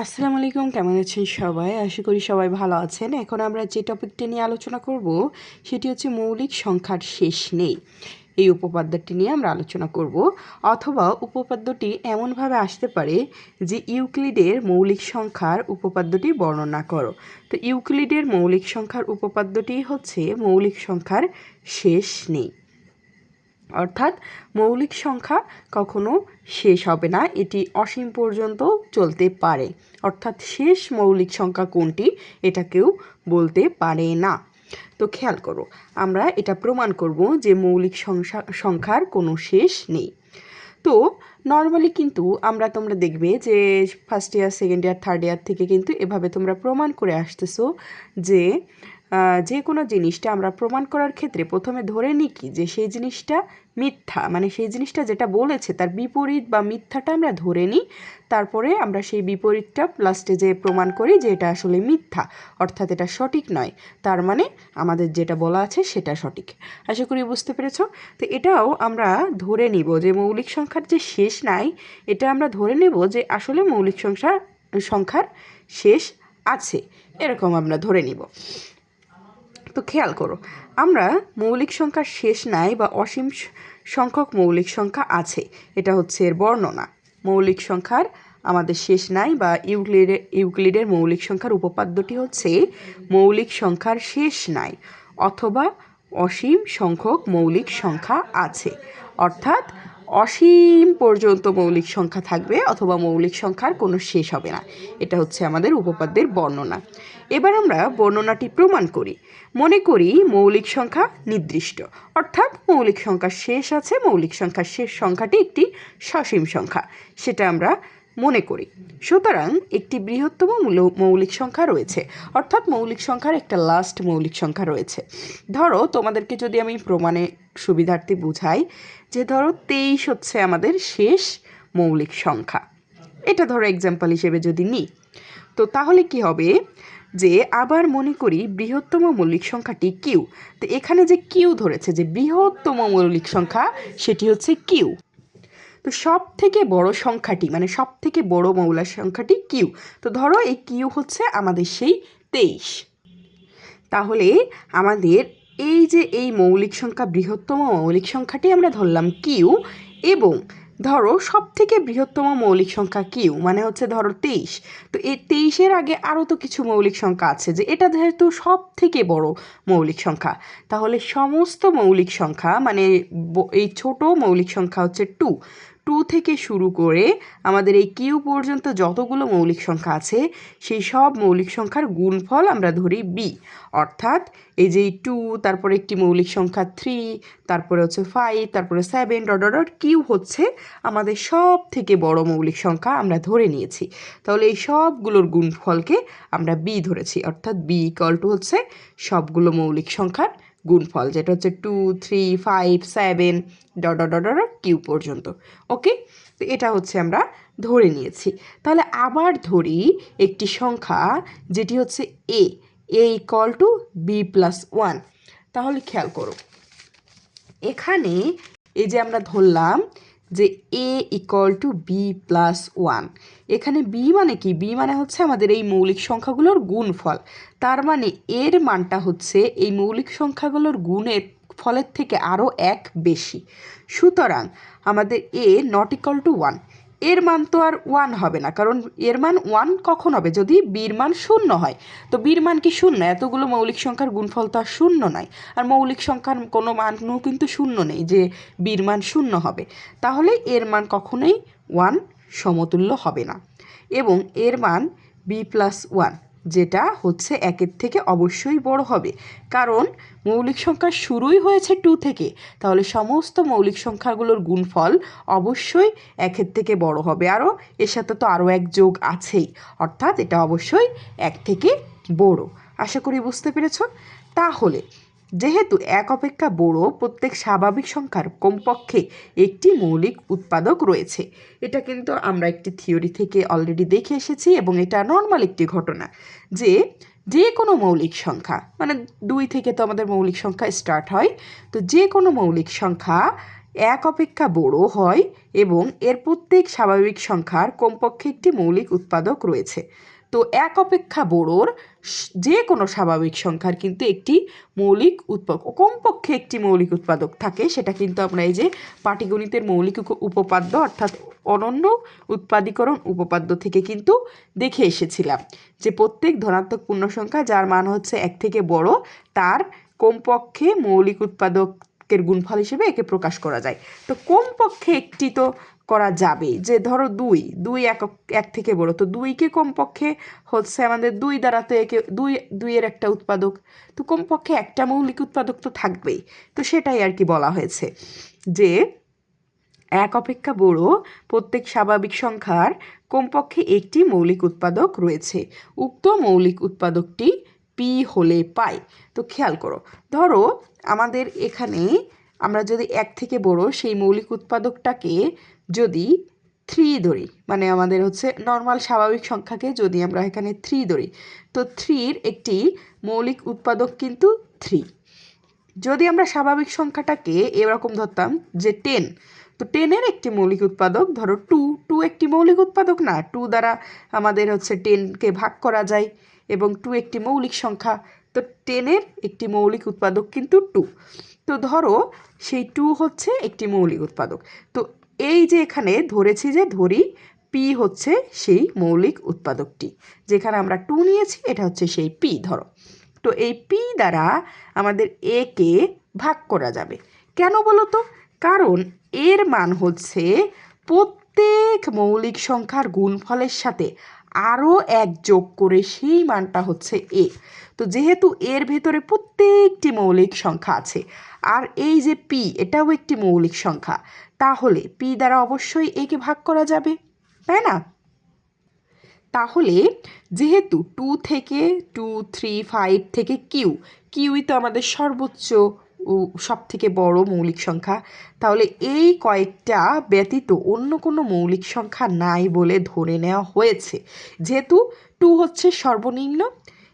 আসসালামু আলাইকুম, কেমন আছেন সবাই? আশা করি সবাই ভালো আছেন। এখন আমরা যে টপিকটি নিয়ে আলোচনা করব, সেটি হচ্ছে মৌলিক সংখ্যার শেষ নেই। এই উপপাদ্যটি নিয়ে আমরা আলোচনা করব। অথবা উপপাদ্যটি এমনভাবে আসতে পারে যে ইউক্লিডের মৌলিক সংখ্যার উপপাদ্যটি বর্ণনা করো। তো ইউক্লিডের মৌলিক সংখ্যার উপপাদ্যটি হচ্ছে মৌলিক সংখ্যার শেষ নেই। অর্থাৎ মৌলিক সংখ্যা কখনো শেষ হবে না, এটি অসীম পর্যন্ত চলতে পারে। অর্থাৎ শেষ মৌলিক সংখ্যা কোনটি এটা কেউ বলতে পারে না। তো খেয়াল করো, আমরা এটা প্রমাণ করব যে মৌলিক সংখ্যা সংখ্যার কোনো শেষ নেই। তো নর্মালি কিন্তু আমরা তোমরা দেখবে যে first year second year third year থেকে কিন্তু এভাবে তোমরা প্রমাণ করে আসতেছো যে যে কোনো জিনিসটা আমরা প্রমাণ করার ক্ষেত্রে প্রথমে ধরে নিই কি? যে সেই জিনিসটা মিথ্যা। মানে সেই জিনিসটা যেটা বলেছে, তার বিপরীত বা মিথ্যাটা আমরা ধরে নিই, তারপরে আমরা সেই বিপরীতটা লাস্টে যে প্রমাণ করি যে এটা আসলে মিথ্যা, অর্থাৎ এটা সঠিক নয়। তার মানে আমাদের যেটা বলা আছে সেটা সঠিক। আশা করি বুঝতে পেরেছ? তো এটাও আমরা ধরে নিব যে মৌলিক সংখ্যার যে শেষ নাই, এটা আমরা ধরে নেব যে আসলে মৌলিক সংখ্যা সংখ্যার শেষ আছে। এরকম আমরা ধরে নিব। তো খেয়াল করো, আমরা মৌলিক সংখ্যার শেষ নাই বা অসীম সংখ্যক মৌলিক সংখ্যা আছে, এটা হচ্ছে এর বর্ণনা। মৌলিক সংখ্যার আমাদের শেষ নাই বা ইউক্লিডের ইউক্লিডের মৌলিক সংখ্যার উপপাদ্যটি হচ্ছে মৌলিক সংখ্যার শেষ নাই, অথবা অসীম সংখ্যক মৌলিক সংখ্যা আছে। অর্থাৎ অসীম পর্যন্ত মৌলিক সংখ্যা থাকবে অথবা মৌলিক সংখ্যার কোনো শেষ হবে না। এটা হচ্ছে আমাদের উপপাদ্যের বর্ণনা। এবার আমরা বর্ণনাটি প্রমাণ করি। মনে করি মৌলিক সংখ্যা নির্দিষ্ট। অর্থাৎ মৌলিক সংখ্যার শেষ আছে, মৌলিক সংখ্যার শেষ সংখ্যাটি একটি সসীম সংখ্যা। সেটা আমরা মনে করি। সুতরাং একটি বৃহত্তম মৌলিক সংখ্যা রয়েছে। অর্থাৎ মৌলিক সংখ্যার একটা লাস্ট মৌলিক সংখ্যা রয়েছে। ধরো তোমাদেরকে যদি আমি প্রমাণে সুবিধার্থে বুঝাই যে ধরো তেইশ হচ্ছে আমাদের শেষ মৌলিক সংখ্যা। এটা ধরো এক্সাম্পল হিসেবে যদি নিই, তো তাহলে কি হবে যে আবার মনে করি বৃহত্তম মৌলিক সংখ্যাটি কিউ তো এখানে যে কিউ ধরেছে, যে বৃহত্তম মৌলিক সংখ্যা সেটি হচ্ছে কিউ তো সব থেকে বড় সংখ্যাটি মানে সব থেকে বড় মৌলার সংখ্যাটি কিউ তো ধরো এই কিউ হচ্ছে আমাদের সেই তেইশ। তাহলে আমাদের এই যে এই মৌলিক সংখ্যা বৃহত্তম মৌলিক সংখ্যাটি আমরা ধরলাম কিউ এবং ধরো সব থেকে বৃহত্তম মৌলিক সংখ্যা কিউ মানে হচ্ছে ধরো তেইশ। তো এই তেইশের আগে আরও তো কিছু মৌলিক সংখ্যা আছে যে এটা যেহেতু সব থেকে বড় মৌলিক সংখ্যা, তাহলে সমস্ত মৌলিক সংখ্যা মানে এই ছোট মৌলিক সংখ্যা হচ্ছে টু টু থেকে শুরু করে আমাদের এই কিউ পর্যন্ত যতগুলো মৌলিক সংখ্যা আছে, সেই সব মৌলিক সংখ্যার গুণফল আমরা ধরি বি অর্থাৎ এই যে টু তারপরে একটি মৌলিক সংখ্যা থ্রি তারপরে হচ্ছে ফাইভ তারপরে সেভেন ডট ডট কিউ হচ্ছে আমাদের সব থেকে বড় মৌলিক সংখ্যা আমরা ধরে নিয়েছি। তাহলে এই সবগুলোর গুণফলকে আমরা বি ধরেছি। অর্থাৎ বি ইকল টু হচ্ছে সবগুলো মৌলিক সংখ্যার গুণফল যেটা হচ্ছে two three five seven dot dot dot q পর্যন্ত। ওকে তো এটা হচ্ছে আমরা ধরে নিয়েছি। তাহলে আবার ধরি একটি সংখ্যা, যেটি হচ্ছে a a equal to b plus one তাহলে খেয়াল করো। এখানে এই যে আমরা ধরলাম যে a equal to b plus one এখানে বি মানে কি? বি মানে হচ্ছে আমাদের এই মৌলিক সংখ্যাগুলোর গুণফল। তার মানে এর মানটা হচ্ছে এই মৌলিক সংখ্যাগুলোর গুণের ফলের থেকে আরও এক বেশি। সুতরাং আমাদের a not equal to one এর মান তো আর ওয়ান হবে না, কারণ এর মান ওয়ান কখন হবে? যদি বির মান শূন্য হয়, তো বীর মান কি শূন্য? এতগুলো মৌলিক সংখ্যার গুণফল তো আর শূন্য নয়। আর মৌলিক সংখ্যার কোনো মানও কিন্তু শূন্য নেই যে বীর মান শূন্য হবে। তাহলে এর মান কখনোই ওয়ান সমতুল্য হবে না। এবং এর মান বি প্লাস ওয়ান যেটা হচ্ছে একের থেকে অবশ্যই বড় হবে। কারণ মৌলিক সংখ্যা শুরুই হয়েছে টু থেকে। তাহলে সমস্ত মৌলিক সংখ্যাগুলোর গুণফল অবশ্যই একের থেকে বড় হবে। আরও এর সাথে তো আরও এক যোগ আছেই। অর্থাৎ এটা অবশ্যই এক থেকে বড়। আশা করি বুঝতে পেরেছ? তাহলে যেহেতু এক অপেক্ষা বড়, প্রত্যেক স্বাভাবিক সংখ্যার কমপক্ষে একটি মৌলিক উৎপাদক রয়েছে। এটা কিন্তু আমরা একটি থিওরি থেকে অলরেডি দেখে এসেছি এবং এটা নর্মাল একটি ঘটনা যে যে কোনো মৌলিক সংখ্যা মানে দুই থেকে তো আমাদের মৌলিক সংখ্যা স্টার্ট হয়, তো যে কোনো মৌলিক সংখ্যা এক অপেক্ষা বড় হয় এবং এর প্রত্যেক স্বাভাবিক সংখ্যার কমপক্ষে একটি মৌলিক উৎপাদক রয়েছে। তো এক অপেক্ষা বড়োর যে কোনো স্বাভাবিক সংখ্যার কিন্তু একটি মৌলিক উৎপাদক কমপক্ষে একটি মৌলিক উৎপাদক থাকে। সেটা কিন্তু আমরা এই যে পাটিগণিতের মৌলিক উপপাদ্য অর্থাৎ অনন্য উৎপাদীকরণ উপপাদ্য থেকে কিন্তু দেখে এসেছিলাম যে প্রত্যেক ধনাত্মক পূর্ণ সংখ্যা যার মান হচ্ছে এক থেকে বড়, তার কমপক্ষে মৌলিক উৎপাদকের গুণফল হিসেবে একে প্রকাশ করা যায়। তো কমপক্ষে একটি তো করা যাবে যে ধরো দুই দুই এক এক থেকে বড়। তো দুইকে কমপক্ষে হচ্ছে আমাদের দুই দ্বারা তো একে, দুই, দুইয়ের একটা উৎপাদক। তো কমপক্ষে একটা মৌলিক উৎপাদক তো থাকবেই। তো সেটাই আর কি বলা হয়েছে যে এক অপেক্ষা বড় প্রত্যেক স্বাভাবিক সংখ্যার কমপক্ষে একটি মৌলিক উৎপাদক রয়েছে। উক্ত মৌলিক উৎপাদকটি পি হলে পাই। তো খেয়াল করো, ধরো আমাদের এখানে আমরা যদি এক থেকে বড় সেই মৌলিক উৎপাদকটাকে যদি থ্রি ধরি মানে আমাদের হচ্ছে নর্মাল স্বাভাবিক সংখ্যাকে যদি আমরা এখানে থ্রি ধরি, তো থ্রির একটি মৌলিক উৎপাদক কিন্তু থ্রি যদি আমরা স্বাভাবিক সংখ্যাটাকে এরকম ধরতাম যে টেন তো টেনের একটি মৌলিক উৎপাদক, ধরো টু টু একটি মৌলিক উৎপাদক না টু দ্বারা আমাদের হচ্ছে টেনকে ভাগ করা যায়। এবং টু একটি মৌলিক সংখ্যা, তো টেনের একটি মৌলিক উৎপাদক কিন্তু টু তো ধরো সেই টু হচ্ছে একটি মৌলিক উৎপাদক। তো এই যে এখানে ধরেছি যে ধরি পি হচ্ছে সেই মৌলিক উৎপাদকটি, যেখানে আমরা টু নিয়েছি, এটা হচ্ছে সেই পি ধরো। তো এই পি দ্বারা আমাদের এ কে ভাগ করা যাবে। কেন বলো তো? কারণ এর মান হচ্ছে প্রত্যেক মৌলিক সংখ্যার গুণফলের সাথে আরও এক যোগ করে সেই মানটা হচ্ছে এ। তো যেহেতু এর ভেতরে প্রত্যেকটি মৌলিক সংখ্যা আছে, আর এই যে পি, এটাও একটি মৌলিক সংখ্যা, তাহলে পি দ্বারা অবশ্যই একে ভাগ করা যাবে, তাই না? তাহলে যেহেতু টু থেকে, টু, থ্রি, ফাইভ থেকে কিউ, কিউই তো আমাদের সর্বোচ্চ সব থেকে বড় মৌলিক সংখ্যা। তাহলে এই কয়েকটা ব্যতীত অন্য কোনো মৌলিক সংখ্যা নাই বলে ধরে নেওয়া হয়েছে। যেহেতু টু হচ্ছে সর্বনিম্ন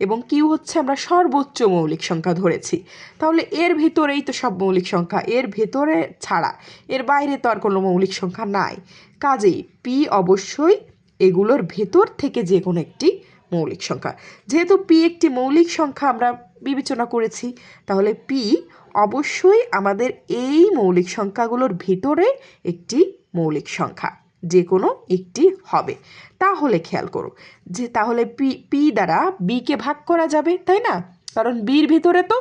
এবং কিউ হচ্ছে আমরা সর্বোচ্চ মৌলিক সংখ্যা ধরেছি। তাহলে এর ভিতরেই তো সব মৌলিক সংখ্যা, এর ভেতরে ছাড়া, এর বাইরে তো আর কোনো মৌলিক সংখ্যা নাই। কাজেই পি অবশ্যই এগুলোর ভেতর থেকে যে কোনো একটি মৌলিক সংখ্যা। যেহেতু পি একটি মৌলিক সংখ্যা আমরা বিবেচনা করেছি, তাহলে পি অবশ্যই আমাদের এই মৌলিক সংখ্যাগুলোর ভিতরে একটি মৌলিক সংখ্যা, যে কোনো একটি হবে। তাহলে খেয়াল করো যে তাহলে পি পি দ্বারা বিকে ভাগ করা যাবে, তাই না? কারণ বির ভিতরে তো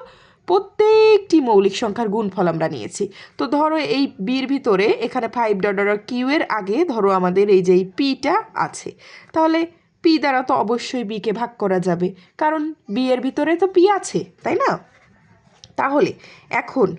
প্রত্যেকটি মৌলিক সংখ্যার গুণফল আমরা নিয়েছি। তো ধরো এই বির ভিতরে এখানে ফাইভ ডট ডট কিউ এর আগে ধরো আমাদের এই যে এই পিটা আছে। তাহলে পি দ্বারা তো অবশ্যই বিকে ভাগ করা যাবে, কারণ বি এর ভিতরে তো পি আছে, তাই না? তাহলে এখন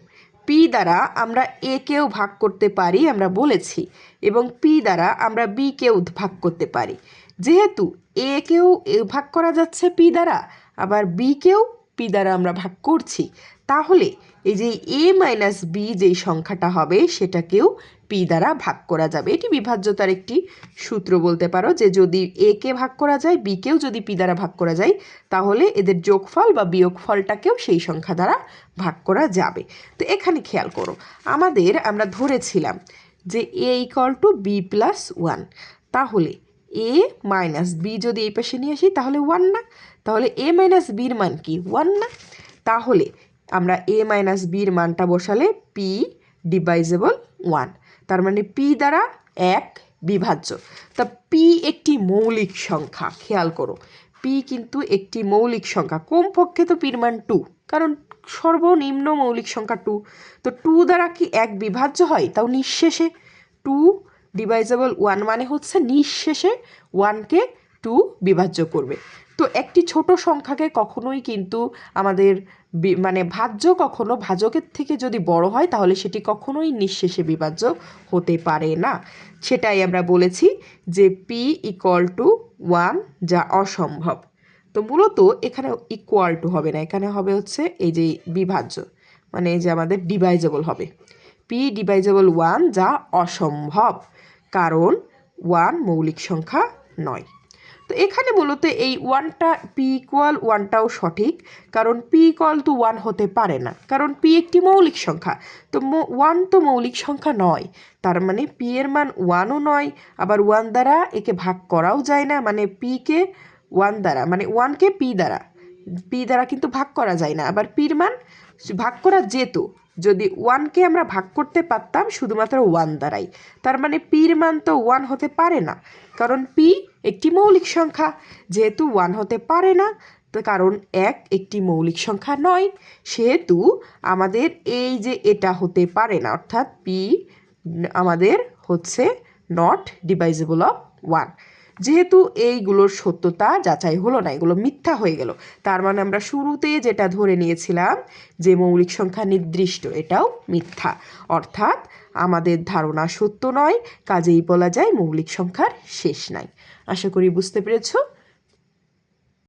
পি দ্বারা আমরা এ কেও ভাগ করতে পারি, আমরা বলেছি, এবং পি দ্বারা আমরা বি কেও ভাগ করতে পারি। যেহেতু এ কেও ভাগ করা যাচ্ছে পি দ্বারা, আবার বি কেও পি দ্বারা আমরা ভাগ করছি, তাহলে এই যে এ মাইনাস বি যেই সংখ্যাটা হবে, সেটাকেও পি দ্বারা ভাগ করা যাবে। এটি বিভাজ্যতার একটি সূত্র বলতে পারো যে যদি এ কে ভাগ করা যায় বি কেও যদি পি দ্বারা ভাগ করা যায়, তাহলে এদের যোগফল বা বিয়োগফলটাকেও সেই সংখ্যা দ্বারা ভাগ করা যাবে। তো এখানে খেয়াল করো, আমাদের আমরা ধরেছিলাম যে a equal to b plus one তাহলে এ মাইনাস বি যদি এই পাশে নিয়ে আসি, তাহলে ওয়ান না। তাহলে এ মাইনাস বির মান কি? ওয়ান না। তাহলে আমরা এ মাইনাস বির মানটা বসালে পি ডিভাইজেবল ওয়ান তার মানে পি দ্বারা এক বিভাজ্য। তা পি একটি মৌলিক সংখ্যা, খেয়াল করো। পি কিন্তু একটি মৌলিক সংখ্যা। কমপক্ষে তো পির মান টু কারণ সর্বনিম্ন মৌলিক সংখ্যা টু তো টু দ্বারা কি এক বিভাজ্য হয়? তাও নিঃশেষে। টু ডিভাইজেবল ওয়ান মানে হচ্ছে নিঃশেষে ওয়ানকে টু বিভাজ্য করবে। তো একটি ছোট সংখ্যাকে কখনোই কিন্তু আমাদের মানে ভাজ্য কখনো ভাজকের থেকে যদি বড় হয়, তাহলে সেটি কখনোই নিঃশেষে বিভাজ্য হতে পারে না। সেটাই আমরা বলেছি যে পি ইকুয়াল টু ওয়ান যা অসম্ভব। তো মূলত এখানে ইকুয়াল টু হবে না, এখানে হবে হচ্ছে এই যে বিভাজ্য মানে এই যে আমাদের ডিভাইজেবল হবে। পি ডিভাইজেবল ওয়ান যা অসম্ভব, কারণ ওয়ান মৌলিক সংখ্যা নয়। তো এখানে মূলত এই ওয়ানটা পি ইকুয়াল ওয়ানটাও সঠিক, কারণ পি ইকুয়াল টু ওয়ান হতে পারে না, কারণ পি একটি মৌলিক সংখ্যা। তো ওয়ান তো মৌলিক সংখ্যা নয়, তার মানে পি এর মান ওয়ানও নয়, আবার ওয়ান দ্বারা একে ভাগ করাও যায় না মানে পিকে ওয়ান দ্বারা মানে ওয়ানকে পি দ্বারা। পি দ্বারা কিন্তু ভাগ করা যায় না, আবার পির মান ভাগ করা যেত যদি ওয়ানকে আমরা ভাগ করতে পারতাম শুধুমাত্র ওয়ান দ্বারাই। তার মানে পির মান তো ওয়ান হতে পারে না। কারণ পি একটি মৌলিক সংখ্যা। যেহেতু ওয়ান হতে পারে না, তো কারণ এক একটি মৌলিক সংখ্যা নয়। সেহেতু আমাদের এই যে এটা হতে পারে না, অর্থাৎ পি আমাদের হচ্ছে নট ডিভাইজেবল অফ ওয়ান যেহেতু এইগুলোর সত্যতা যাচাই হলো না, এগুলো মিথ্যা হয়ে গেল। তার মানে আমরা শুরুতে যেটা ধরে নিয়েছিলাম যে মৌলিক সংখ্যা নির্দিষ্ট, এটাও মিথ্যা। অর্থাৎ আমাদের ধারণা সত্য নয়, কাজেই বলা যায় মৌলিক সংখ্যার শেষ নাই। আশা করি বুঝতে পেরেছ?